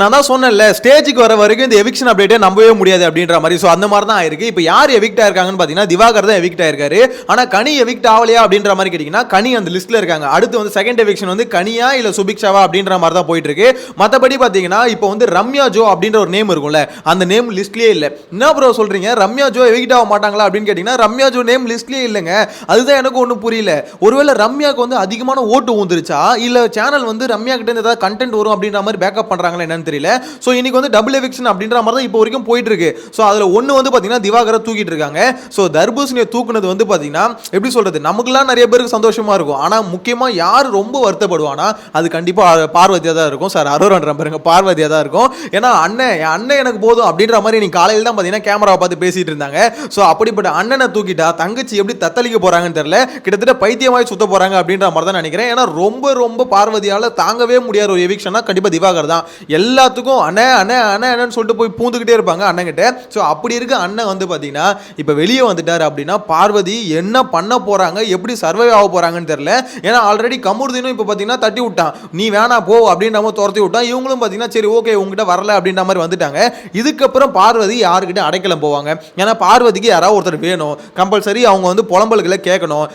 நான் தான் சொன்னேன்ல ஸ்டேஜுக்கு வர வரைக்கும் இந்த எவிக்ஷன் அப்டேட்டே நம்பவே முடியாது அப்படின்ற மாதிரி. ஸோ அந்த மாதிரி தான் ஆயிருக்கு. இப்போ யார் எவிக்ட் ஆயிருக்காங்கன்னு பார்த்தீங்கன்னா திவாகர் தான் எவிக்ட் ஆயிருக்காரு. ஆனால் கனி எவிக்ட் ஆகலையா அப்படின்ற மாதிரி கேட்டிங்கன்னா கனி அந்த லிஸ்ட்ல இருக்காங்க. அடுத்து வந்து செகண்ட் எவிக்ஷன் வந்து கனியா இல்லை சுபிக்ஷாவா அப்படின்ற மாதிரி தான் போயிட்டு இருக்கு மற்றபடி பார்த்தீங்கன்னா இப்போ வந்து ரம்யா ஜோ அப்படின்ற ஒரு நேம் இருக்கும்ல அந்த நேம் லிஸ்ட்லேயே இல்லை. என்ன ப்ரோ சொல்றீங்க? ரம்யா ஜோ எவிக்ட் ஆக மாட்டாங்களா அப்படின்னு கேட்டிங்கன்னா ரம்யா ஜோ நேம் லிஸ்ட்லேயே இல்லைங்க. அதுதான் எனக்கு ஒன்றும் புரியல. ஒருவேளை ரம்யாவுக்கு வந்து அதிகமான ஓட்டு ஊந்துருச்சா? இல்லை சேனல் வந்து ரம்யா கிட்ட ஏதாவது கண்டென்ட் வரும் அப்படின்ற மாதிரி பேக்கப் பண்றாங்களா என்னன்னு தெரியல. ஸோ இன்னைக்கு வந்து டபுள் எவிக்ஷன் அப்படின்ற மாதிரி தான் இப்போ வரைக்கும் போயிட்டு இருக்கு ஸோ அதில் ஒன்று வந்து பார்த்தீங்கன்னா திவாகரை தூக்கிட்டு இருக்காங்க. ஸோ தர்பூசணியை தூக்குனது வந்து பார்த்தீங்கன்னா எப்படி சொல்றது நமக்குலாம் நிறைய பேருக்கு சந்தோஷமா இருக்கும். ஆனால் முக்கியமாக யார் ரொம்ப வருத்தப்படுவானா அது கண்டிப்பாக பார்வதியாக தான் இருக்கும். சார் அரோரன்ற பாருங்க பார்வதியாக தான் இருக்கும். ஏன்னா அண்ணன் என் அண்ணன் எனக்கு போதும் அப்படின்ற மாதிரி நீ காலையில் தான் பார்த்தீங்கன்னா கேமராவை பார்த்து பேசிட்டு இருந்தாங்க. ஸோ அப்படிப்பட்ட அண்ணனை தூக்கிட்டா தங்கச்சி எப்படி தத்தளிக்க போறாங்கன்னு தெரியல. கிட்டத்தட்ட பைத்தியமாய் சுத்த போறாங்க அப்படின்ற மாதிரி தான் நினைக்கிறேன். ஏன்னா ரொம்ப ரொம்ப பார்வதியால் தாங்கவே முடியாத ஒரு எவிக்ஷனா கண்டிப்பாக திவாகர் தான். எல்லாத்துக்கும் அண்ணே அண்ணே அண்ணே அண்ணன்னு சொல்லிட்டு போய் பூந்துக்கிட்டே இருப்பாங்க அண்ணங்கிட்ட ஸோ அப்படி இருக்க அண்ணன் வந்து பார்த்தீங்கன்னா இப்போ வெளியே வந்துட்டார் அப்படின்னா பார்வதி என்ன பண்ண போகிறாங்க எப்படி சர்வை ஆக போகிறாங்கன்னு தெரில ஏன்னா ஆல்ரெடி கமுருதினும் இப்போ பார்த்தீங்கன்னா தட்டி விட்டான். நீ வேணா போ அப்படின்ற மாதிரி துரத்தி விட்டான் இவங்களும் பார்த்தீங்கன்னா சரி ஓகே உங்ககிட்ட வரல அப்படின்ற மாதிரி வந்துட்டாங்க. இதுக்கப்புறம் பார்வதி யாருக்கிட்ட அடைக்கலம் போவாங்க. ஏன்னா பார்வதிக்கு யாராவது ஒருத்தர் வேணும். கம்பல்சரி அவங்க வந்து புலம்பல்களை கேட்கணும்.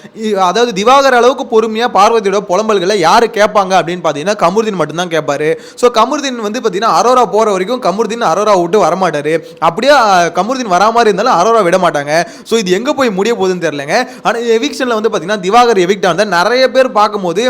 அதாவது திவாகர் அளவுக்கு பொறுமையாக பார்வதியோட புலம்பல்களை யார் கேட்பாங்க அப்படின்னு பார்த்தீங்கன்னா கமுருதீன் மட்டும்தான் கேட்பாரு. ஸோ கமுருதீன் வந்து பார்த்தீங்கன்னா அரோரா போகிற வரைக்கும் கமுருதீன் அரோரா விட்டு வரமாட்டாரு. அப்படியே அஹ், கமுருதீன் வரா மாதிரி இருந்தாலும் அரோரா விட மாட்டாங்க. ஸோ இது எங்கே போய் முடிய போகுதுன்னு தெரிலங்க ஆனால் எவிக்ஷனில் வந்து பார்த்தீங்கன்னா திவாகர் எவிக்ட் ஆனதை நிறைய பேர் பார்க்கும்போது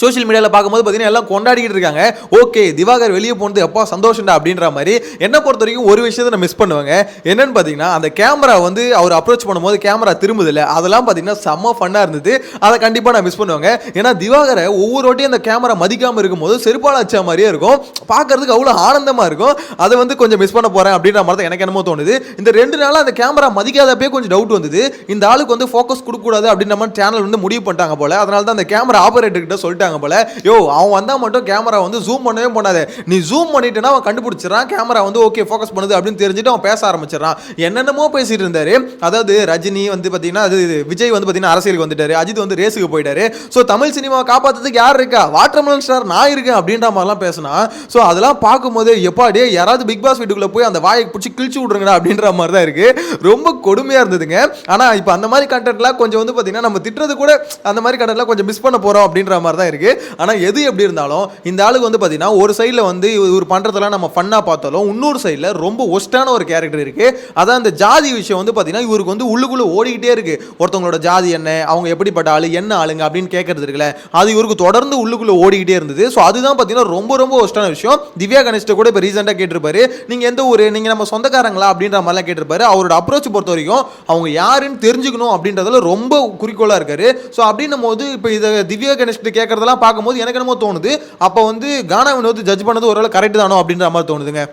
சோஷியல் மீடியாவில் பார்க்கும்போது பார்த்தீங்கன்னா எல்லாம் கொண்டாடிக்கிட்டு இருக்காங்க. ஓகே திவாகர் வெளியே போனது எப்போ சந்தோஷம்டா அப்படின்ற மாதிரி. என்னை பொறுத்த வரைக்கும் ஒரு விஷயத்தை நான் மிஸ் பண்ணுவாங்க. என்னன்னு பார்த்தீங்கன்னா அந்த கேமரா வந்து அவர் அப்ரோச் பண்ணும்போது கேமரா திரும்புதில்ல. அதெல்லாம் பார்த்தீங்கன்னா செம்ம ஃபன்னாக இருந்தது. அதை கண்டிப்பாக நான் மிஸ் பண்ணுவாங்க. ஏன்னா திவாகரை ஒவ்வொரு வாட்டியும் அந்த கேமரா மதிக்காமல் இருக்கும்போது செருப்பால் வச்ச மாதிரியே இருக்கும். பார்க்கறதுக்கு அவ்வளோ ஆனந்தமாக இருக்கும். அதை வந்து கொஞ்சம் மிஸ் பண்ண போகிறேன் அப்படின்ற மாதிரி தான் எனக்கு என்னமோ தோணுது. இந்த ரெண்டு நாளாக அந்த கேமரா மதிக்காதப்பே கொஞ்சம் டவுட் வந்தது. இந்த ஆளுக்கு வந்து ஃபோக்கஸ் கொடுக்கக்கூடாது அப்படின்ற மாதிரி சேனல் வந்து முடிவு பண்ணிட்டாங்க போல. அதனால தான் அந்த கேமரா ஆபரேட்டர்கிட்ட சொல்லிட்டு சொல்லிட்டாங்க போல. யோ அவன் வந்தா மட்டும் கேமரா வந்து ஜூம் பண்ணவே பண்ணாது. நீ ஜூம் பண்ணிட்டேன்னா அவன் கண்டுபிடிச்சிடறான். கேமரா வந்து ஓகே ஃபோக்கஸ் பண்ணுது அப்படின்னு தெரிஞ்சுட்டு அவன் பேச ஆரம்பிச்சிடறான். என்னென்னமோ பேசிட்டு இருந்தாரு. அதாவது ரஜினி வந்து பார்த்தீங்கன்னா அது விஜய் வந்து பார்த்தீங்கன்னா அரசியலுக்கு வந்துட்டாரு. அஜித் வந்து ரேஸுக்கு போயிட்டாரு. ஸோ தமிழ் சினிமாவை காப்பாற்றுறதுக்கு யார் இருக்கா? வாட்டர்மலன் ஸ்டார் நான் இருக்கேன் அப்படின்ற மாதிரிலாம் பேசினா ஸோ அதெல்லாம் பார்க்கும்போது எப்பாடியே யாராவது பிக் பாஸ் வீட்டுக்குள்ளே போய் அந்த வாயை பிடிச்சி கிழிச்சு விட்ருங்கடா அப்படின்ற மாதிரி தான் இருக்கு. ரொம்ப கொடுமையாக இருந்ததுங்க. ஆனால் இப்போ அந்த மாதிரி கண்டென்ட்லாம் கொஞ்சம் வந்து பார்த்தீங்கன்னா நம்ம திட்டுறது கூட அந்த மாதிரி கண்டென்ட்லாம் கொஞ்சம் மிஸ் பண்ண போகிறோம் அப்படின்ற மாதிரி தான் இருக்கு. ஆனால் எது எப்படி இருந்தாலும் இந்த ஆளுக்கு வந்து பார்த்தீங்கன்னா ஒரு சைடில் வந்து இவர் பண்ணுறதெல்லாம் நம்ம ஃபன்னாக பார்த்தாலும் இன்னொரு சைடில் ரொம்ப ஒஸ்டான ஒரு கேரக்டர் இருக்கு. அதான் அந்த ஜாதி விஷயம் வந்து பார்த்தீங்கன்னா இவருக்கு வந்து உள்ளுக்குள்ளே ஓடிக்கிட்டே இருக்கு. ஒருத்தவங்களோட ஜாதி என்ன அவங்க எப்படிப்பட்ட ஆளு என்ன ஆளுங்க அப்படின்னு கேட்கறது இருக்குல்ல அது இவருக்கு தொடர்ந்து உள்ளுக்குள்ளே ஓடிக்கிட்டே இருந்தது. ஸோ அதுதான் பார்த்தீங்கன்னா ரொம்ப ரொம்ப ஒஸ்டான விஷயம். திவ்யா கணேஷ்ட கூட இப்போ ரீசெண்டாக கேட்டிருப்பாரு. நீங்கள் எந்த ஊர் நீங்கள் நம்ம சொந்தக்காரங்களா அப்படின்ற மாதிரிலாம் கேட்டிருப்பாரு. அவரோட அப்ரோச் பொறுத்த வரைக்கும் அவங்க யாருன்னு தெரிஞ்சுக்கணும் அப்படின்றதுல ரொம்ப குறிக்கோளாக இருக்காரு. ஸோ அப்படின்னும் போது இப்போ இதை திவ்யா கணேஷ்கிட்ட கேட்கறதெல்லாம் பார்க்கும்போது எனக்கு என்னமோ தோணுது. அப்போ வந்து கானா வினோத் ஜட்ஜ் பண்ணது ஓரளவு கரெக்ட் தானோ அப்படின்ற மாதிரி தோணுதுங்க.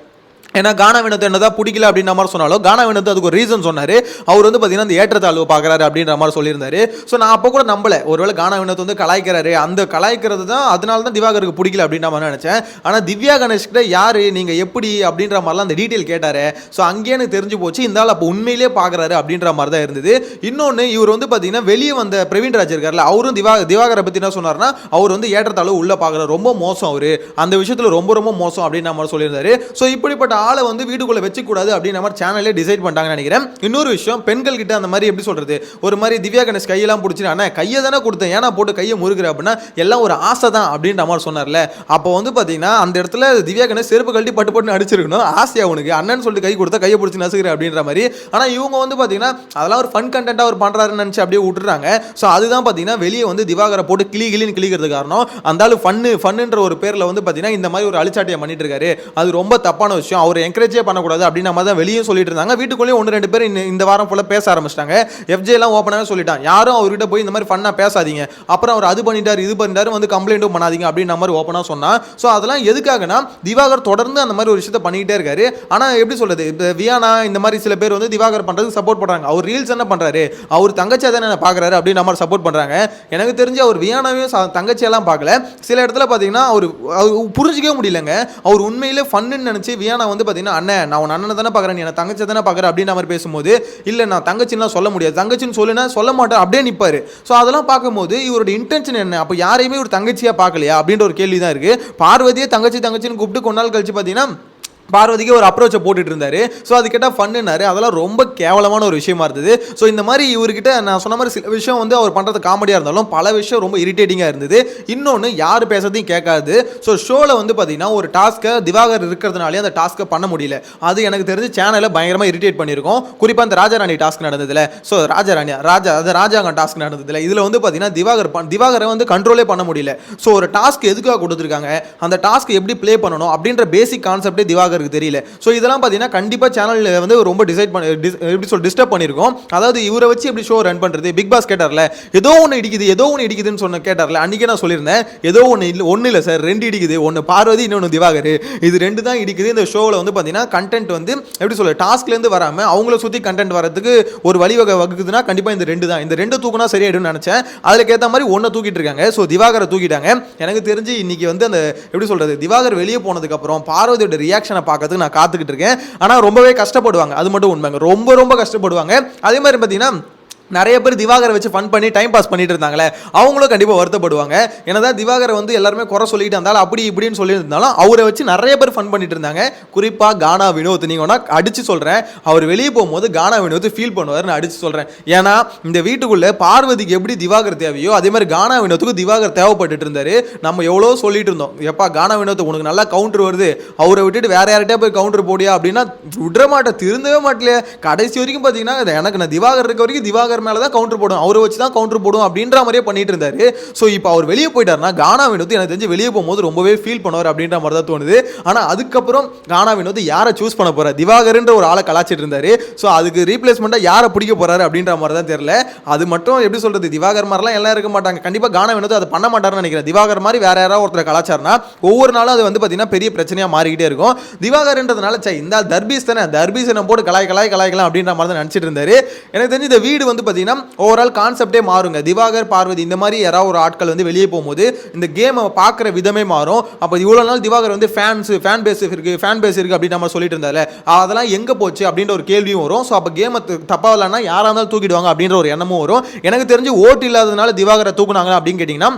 ஏன்னா கானா வினத்து என்னதான் பிடிக்கல அப்படின்ற மாதிரி சொன்னாலும் கானா வினத்து அதுக்கு ஒரு ரீசன் சொன்னார். அவர் வந்து பார்த்தீங்கன்னா அந்த ஏற்றத்தாழ்வு பார்க்குறாரு அப்படின்ற மாதிரி சொல்லியிருந்தாரு. ஸோ நான் அப்போ கூட நம்பலை. ஒருவேளை கானா வினத்து வந்து கலாய்க்கிறாரு. அந்த கலாய்க்கிறது தான் அதனால தான் திவாகருக்கு பிடிக்கல அப்படின்ற மாதிரி நினச்சேன். ஆனால் திவ்யா கணேஷ் கிட்ட யார் நீங்கள் எப்படி அப்படின்ற மாதிரிலாம் அந்த டீட்டெயில் கேட்டார். ஸோ அங்கேயே எனக்கு தெரிஞ்சு போச்சு. இந்த ஆள் அப்போ உண்மையிலேயே பார்க்குறாரு அப்படின்ற மாதிரி தான் இருந்தது. இன்னொன்று இவர் வந்து பார்த்தீங்கன்னா வெளியே வந்த பிரவீன் ராஜ் இருக்கார்ல அவரும் திவா திவாகரை பற்றி என்ன சொன்னார்னா அவர் வந்து ஏற்றத்தாழ்வு உள்ளே பார்க்குறாரு ரொம்ப மோசம் அவர். அந்த விஷயத்தில் ரொம்ப ரொம்ப மோசம் அப்படின்ற மாதிரி சொல்லியிருந்தாரு. ஸோ இப்படிப்பட்ட ஆளை வந்து வீட்டுக்குள்ளே வச்சுக்கூடாது அப்படின்ற மாதிரி சேனலே டிசைட் பண்ணிட்டாங்கன்னு நினைக்கிறேன். இன்னொரு விஷயம் பெண்கள் கிட்ட அந்த மாதிரி எப்படி சொல்கிறது ஒரு மாதிரி திவ்யா கணேஷ் கையெல்லாம் பிடிச்சிட்டு அண்ணா கையை தானே கொடுத்தேன். ஏன்னா போட்டு கையை முறுக்குற? அப்படின்னா எல்லாம் ஒரு ஆசை தான் அப்படின்ற மாதிரி சொன்னார்ல. அப்போ வந்து பார்த்தீங்கன்னா அந்த இடத்துல திவ்யா கணேஷ் செருப்பு கழட்டி பட்டு பட்டு அடிச்சிருக்கணும். ஆசையாக உனக்கு. அண்ணன் சொல்லிட்டு கை கொடுத்தா கையை பிடிச்சி நசுக்கிற அப்படின்ற மாதிரி. ஆனால் இவங்க வந்து பார்த்தீங்கன்னா அதெல்லாம் ஒரு ஃபன் கண்டென்ட்டாக அவர் பண்ணுறாருன்னு நினச்சி அப்படியே விட்டுறாங்க. ஸோ அதுதான் பார்த்தீங்கன்னா வெளியே வந்து திவாகரை போட்டு கிளி கிளின்னு கிளிக்கிறது காரணம். அந்த ஃபன்னு ஃபன்னுன்ற ஒரு பேரில் வந்து பார்த்தீங்கன்னா இந்த மாதிரி ஒரு அழிச்சாட்டியை பண்ணிட்டு இருக்காரு. அது ரொம்ப தப்பான விஷயம். அவர் என்கரேஜே பண்ணக்கூடாது அப்படின்னு நம்ம தான் வெளியே சொல்லிட்டு இருந்தாங்க. வீட்டுக்குள்ளேயே ஒன்று ரெண்டு பேர் இந்த- வாரம் ஃபுல்லாக பேச ஆரம்பிச்சிட்டாங்க. எஃப்ஜே எல்லாம் ஓப்பனாக சொல்லிட்டான். யாரும் அவர்கிட்ட போய் இந்த மாதிரி ஃபன்னாக பேசாதீங்க. அப்புறம் அவர் அது பண்ணிட்டார் இது பண்ணிட்டாரு வந்து கம்ப்ளைண்ட்டும் பண்ணாதீங்க அப்படின்ற மாதிரி ஓப்பனாக சொன்னான் ஸோ அதெல்லாம் எதுக்காகனா திவாகர் தொடர்ந்து அந்த மாதிரி ஒரு விஷயத்தை பண்ணிக்கிட்டே இருக்காரு. ஆனால் எப்படி சொல்றது? இப்போ வியானா இந்த மாதிரி சில பேர் வந்து திவாகர் பண்ணுறதுக்கு சப்போர்ட் பண்ணுறாங்க அவர் ரீல்ஸ் என்ன பண்ணுறாரு அவர் தங்கச்சியாக தானே பார்க்குறாரு அப்படின்னு நம்ம சப்போர்ட் பண்ணுறாங்க எனக்கு தெரிஞ்சு அவர் வியானாவையும் தங்கச்சியெல்லாம் பார்க்கல சில இடத்துல பார்த்தீங்கன்னா அவர் புரிஞ்சிக்கவே முடியலங்க. அவர் உண்மையிலே ஃபன்னு நினச்சி வியானா வந்து வந்து பார்த்தீங்கன்னா அண்ணன் நான் உன் அண்ணனை தானே பார்க்குறேன் நீ என்ன தங்கச்சி தானே பார்க்குறேன் அப்படின்ற மாதிரி பேசும்போது இல்லை நான் தங்கச்சின்லாம் சொல்ல முடியாது. தங்கச்சின்னு சொல்லுனா சொல்ல மாட்டேன் அப்படியே நிற்பார் ஸோ அதெல்லாம் பார்க்கும்போது இவரோட இன்டென்ஷன் என்ன? அப்போ யாரையுமே ஒரு தங்கச்சியாக பார்க்கலையா அப்படின்ற ஒரு கேள்வி தான் இருக்குது பார்வதியே தங்கச்சி தங்கச்சின்னு கூப்பிட்டு கொண்டாள் நாள் கழிச்சு பார்த்தீங்கன்னா பார்வதிக்கு ஒரு அப்ரோச்சை போட்டுட்டு இருந்தாரு. ஸோ அது கேட்டால் ஃபன்னுனாரு அதெல்லாம் ரொம்ப கேவலமான ஒரு விஷயமா இருந்தது. ஸோ இந்த மாதிரி இவர்கிட்ட நான் சொன்ன மாதிரி சில விஷயம் வந்து அவர் பண்ணுறது காமெடியாக இருந்தாலும் பல விஷயம் ரொம்ப இரிட்டேட்டிங்காக இருந்தது. இன்னொன்று யார் பேசுறதையும் கேட்காது. ஸோ ஷோவில் வந்து பார்த்தீங்கன்னா ஒரு டாஸ்க்கை திவாகர் இருக்கிறதுனாலே அந்த டாஸ்க்கை பண்ண முடியல. அது எனக்கு தெரிஞ்சு சேனலை பயங்கரமாக இரிட்டேட் பண்ணியிருக்கோம். குறிப்பாக அந்த ராஜாராணி டாஸ்க் நடந்ததுல. ஸோ ராஜாராணி ராஜா அது ராஜாங்க டாஸ்க் நடந்ததுல. இதில் வந்து பார்த்தீங்கன்னா திவாகர் பண்- திவாகரை வந்து கண்ட்ரோலே பண்ண முடியல. ஸோ ஒரு டாஸ்க் எதுக்காக கொடுத்துருக்காங்க? அந்த டாஸ்க் எப்படி ப்ளே பண்ணணும்? அப்படின்ற பேசிக் கான்செப்டே திவாகருக்கு தெரியல. ஸோ இதெல்லாம் பார்த்தீங்கன்னா கண்டிப்பாக சேனலில் வந்து ரொம்ப டிசைட் பண்ணி எப்படி சொல் டிஸ்டர்ப் பண்ணியிருக்கோம் அதாவது இவரை வச்சு எப்படி ஷோ ரன் பண்ணுறது பிக் பாஸ் கேட்டார்ல ஏதோ ஒன்று இடிக்குது ஏதோ ஒன்று இடிக்குதுன்னு சொன்ன கேட்டார்ல. அன்றைக்கே நான் சொல்லியிருந்தேன் ஏதோ ஒன்று இல்லை ஒன்றும் இல்லை சார் ரெண்டு இடிக்குது. ஒன்று பார்வதி இன்னொன்று திவாகர். இது ரெண்டு தான் இடிக்குது. இந்த ஷோவில் வந்து பார்த்தீங்கன்னா கண்டென்ட் வந்து எப்படி சொல்ல டாஸ்க்லேருந்து வராமல் அவங்கள சுற்றி கண்டென்ட் வரதுக்கு ஒரு வழிவகை வகுக்குதுன்னா கண்டிப்பாக இந்த ரெண்டு தான். இந்த ரெண்டு தூக்குனா சரியாயிடும்னு நினச்சேன். அதுக்கு ஏற்ற மாதிரி ஒன்றை தூக்கிட்டு இருக்காங்க. ஸோ திவாகரை தூக்கிட்டாங்க. எனக்கு தெரிஞ்சு இன்னைக்கு வந்து அந்த எப்படி சொல்கிறது திவாகர் வெளியே போனதுக்கப்புறம் பார்வதியோட ரியாக்ஷனை பார்க்கறதுக்கு நான் காத்துக்கிட்டு இருக்கேன். ஆனால் ரொம்பவே கஷ்டப்படுவாங்க. அது மட்டும் உண்மைங்க. ரொம்ப ரொம்ப கஷ்டப்படுவாங்க. அதே மாதிரி பார்த்தீங்கன்னா நிறைய பேர் திவாகரை வச்சு ஃபன் பண்ணி டைம் பாஸ் பண்ணிட்டு இருந்தாங்களே அவங்களும் கண்டிப்பாக வருத்தப்படுவாங்க. என்னதான் திவாகரை வந்து எல்லாருமே குறை சொல்லிட்டு இருந்தாலும் அப்படி இப்படின்னு சொல்லியிருந்தாலும் அவரை வச்சு நிறைய பேர் ஃபன் பண்ணிட்டு இருந்தாங்க. குறிப்பாக கானா வினோத் நீங்கள் வேணா அடிச்சு சொல்கிறேன் அவர் வெளியே போகும்போது கானா வினோத் ஃபீல் பண்ணுவார்னு அடித்து அடிச்சு சொல்கிறேன் ஏன்னா இந்த வீட்டுக்குள்ளே பார்வதிக்கு எப்படி திவாகர் தேவையோ அதே மாதிரி கானா வினோத்துக்கு திவாகர் தேவைப்பட்டு இருந்தாரு. நம்ம எவ்வளோ சொல்லிட்டு இருந்தோம். எப்பா கானா வினோத் உனக்கு நல்லா கவுண்டர் வருது. அவரை விட்டுட்டு வேற யார்கிட்டயா போய் கவுண்டர் போடியா அப்படின்னா விடுற மாட்டேன் திருந்தவே மாட்டலையே கடைசி வரைக்கும் பார்த்தீங்கன்னா எனக்கு நான் திவாகர் இருக்க வரைக்கும் திவாகர் மேலே தான் கவுண்டர் போடும். அவரை வச்சு தான் கவுண்டர் போடும் அப்படின்ற மாதிரியே பண்ணிட்டு இருந்தாரு. ஸோ இப்போ அவர் வெளியே போயிட்டாருன்னா கானா வினோத் எனக்கு தெரிஞ்சு வெளியே போகும்போது ரொம்பவே ஃபீல் பண்ணுவார் அப்படின்ற மாதிரி தான் தோணுது. ஆனால் அதுக்கப்புறம் கானா வினோத் யாரை சூஸ் பண்ண போறார்? திவாகர்ன்ற ஒரு ஆளை கலாச்சிட்டு இருந்தாரு. ஸோ அதுக்கு ரீப்ளேஸ்மெண்ட்டாக யாரை பிடிக்க போறாரு அப்படின்ற மாதிரி தான் தெரியல. அது மட்டும் எப்படி சொல்கிறது திவாகர் மாதிரிலாம் எல்லாம் இருக்க மாட்டாங்க. கண்டிப்பாக கானா வினோத் அதை பண்ண மாட்டார்னு நினைக்கிறேன். திவாகர் மாதிரி வேற யாராவது ஒருத்தர் கலாச்சாரம்னா ஒவ்வொரு நாளும் அது வந்து பார்த்தீங்கன்னா பெரிய பிரச்சனையாக மாறிக்கிட்டே இருக்கும். திவாகர்ன்றதுனால சே இந்த தர்பீஸ் தானே? தர்பீஸ் நம்ம போட்டு கலாய் கலாய் கலாய்க்கலாம் அப்படின்ற மாதிரி தான் நினச்சிட்டு இருந்தாரு. எனக்கு தெரிஞ்சு இந்த வீடு வந்து பார்த்தீங்கன்னா ஓவரால் கான்செப்டே மாறுங்க. திவாகர் பார்வதி இந்த மாதிரி யாராவது ஒரு ஆட்கள் வந்து வெளியே போகும்போது இந்த கேமை பார்க்குற விதமே மாறும். அப்போ இவ்வளோ நாள் திவாகர் வந்து ஃபேன்ஸ் ஃபேன் பேஸ் இருக்குது ஃபேன் பேஸ் இருக்குது அப்படின்னு நம்ம சொல்லிட்டு இருந்தால அதெல்லாம் எங்கே போச்சு அப்படின்ற ஒரு கேள்வியும் வரும். ஸோ அப்போ கேமை தப்பாக இல்லைன்னா யாராக இருந்தாலும் தூக்கிடுவாங்க அப்படின்ற ஒரு எண்ணமும் வரும். எனக்கு தெரிஞ்சு ஓட்டு இல்லாததுனால திவாகரை தூக்குனாங்க அப்படின்னு கேட்டிங்கன்னா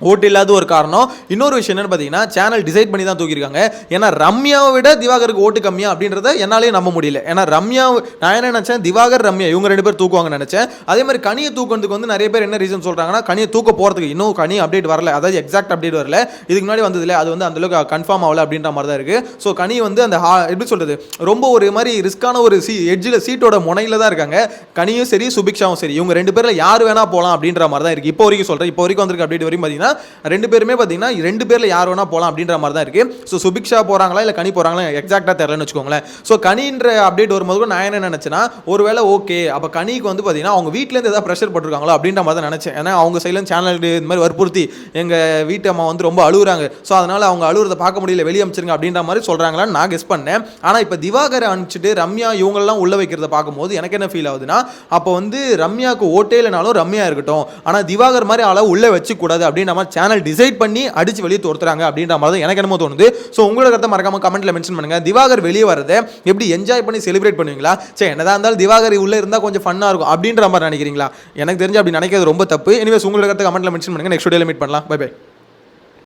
ஓட்டு இல்லாத ஒரு காரணம். இன்னொரு விஷயம் என்னன்னு பார்த்தீங்கன்னா சேனல் டிசைட் பண்ணி தான் தூக்கியிருக்காங்க. ஏன்னா ரம்யாவை விட திவாகருக்கு ஓட்டு கம்மியா அப்படின்றத என்னாலே நம்ப முடியல. ஏன்னா ரம்யா நான் என்ன நினச்சேன்? திவாகர் ரம்யா இவங்க ரெண்டு பேர் தூக்குவாங்கன்னு நினச்சேன். அதே மாதிரி கனியை தூக்குறதுக்கு வந்து நிறைய பேர் என்ன ரீசன் சொல்கிறாங்கன்னா கனியை தூக்க போகிறதுக்கு இன்னும் கனி அப்டேட் வரல. அதாவது எக்ஸாக்ட் அப்டேட் வரல. இதுக்கு முன்னாடி வந்ததில்ல. அது வந்து அந்தளவுக்கு கன்ஃபார்ம் ஆகல அப்படின்ற மாதிரி தான் இருக்குது ஸோ கனி வந்து அந்த ஹா எப்படி சொல்கிறது ரொம்ப ஒரு மாதிரி ரிஸ்க்கான ஒரு சீ எட்ஜில் சீட்டோட முனையில் தான் இருக்காங்க. கனியும் சரி சுபிக்ஷாவும் சரி. இவங்க ரெண்டு பேரில் யார் வேணா போகலாம் அப்படின்ற மாதிரி தான் இருக்குது இப்போ வரைக்கும் சொல்கிறேன் இப்போ வரைக்கும் வந்திருக்க அப்டேட் வரைக்கும் பார்த்தீங்கன்னா ரெண்டு பேருமே பார்த்தீங்கன்னா ரெண்டு பேரில் யார் வேணால் போகலாம் அப்படின்ற மாதிரி தான் இருக்குது ஸோ சுபிக்ஷா போகிறாங்களா இல்லை கனி போகிறாங்களா எக்ஸாக்டாக தெரிலன்னு வச்சுக்கோங்களேன். ஸோ கனின்ற அப்டேட் வரும்போது நான் என்ன நினச்சேன்னா ஒருவேளை ஓகே அப்போ கனிக்கு வந்து பார்த்தீங்கன்னா அவங்க வீட்டிலேருந்து ஏதாவது ப்ரெஷர் போட்டிருக்காங்களோ அப்படின்ற மாதிரி தான் நினச்சேன். ஏன்னா அவங்க சைலன் சேனல் இந்த மாதிரி வற்புறுத்தி எங்கள் வீட்டு அம்மா வந்து ரொம்ப அழுகுறாங்க. ஸோ அதனால் அவங்க அழுகுறதை பார்க்க முடியல வெளியே அமைச்சிருங்க அப்படின்ற மாதிரி சொல்கிறாங்களான்னு நான் கெஸ் பண்ணேன். ஆனால் இப்போ திவாகரை அனுப்பிச்சிட்டு ரம்யா இவங்களெல்லாம் உள்ள வைக்கிறத பார்க்கும்போது எனக்கு என்ன ஃபீல் ஆகுதுன்னா அப்போ வந்து ரம்யாவுக்கு ஓட்டே இல்லைனாலும் ரம்யா இருக்கட்டும். ஆனால் திவாகர் மாதிரி அளவு உள்ளே வச்சுக்கூடாது அப்படின்னு நம்ம சேனல் டிசைட் பண்ணி அடிச்சு வெளியே தோர்த்துறாங்க அப்படின்ற மாதிரி தான் எனக்கு என்னமோ தோணுது. ஸோ உங்களோட கருத்தை மறக்காம கமெண்ட்ல மென்ஷன் பண்ணுங்க. திவாகர் வெளியே வரதை எப்படி என்ஜாய் பண்ணி செலிப்ரேட் பண்ணுவீங்களா? சரி என்னதான் இருந்தாலும் திவாகர் உள்ளே இருந்தால் கொஞ்சம் ஃபன்னாக இருக்கும் அப்படின்ற மாதிரி நினைக்கிறீங்களா? எனக்கு தெரிஞ்சு அப்படி நினைக்கிறது ரொம்ப தப்பு. எனிவேஸ் உங்களோட கருத்தை கமெண்ட்ல மென்ஷன் பண்ணுங்க. நெக்ஸ்ட் வீடியோவில் மீட் பண்ணலாம். By by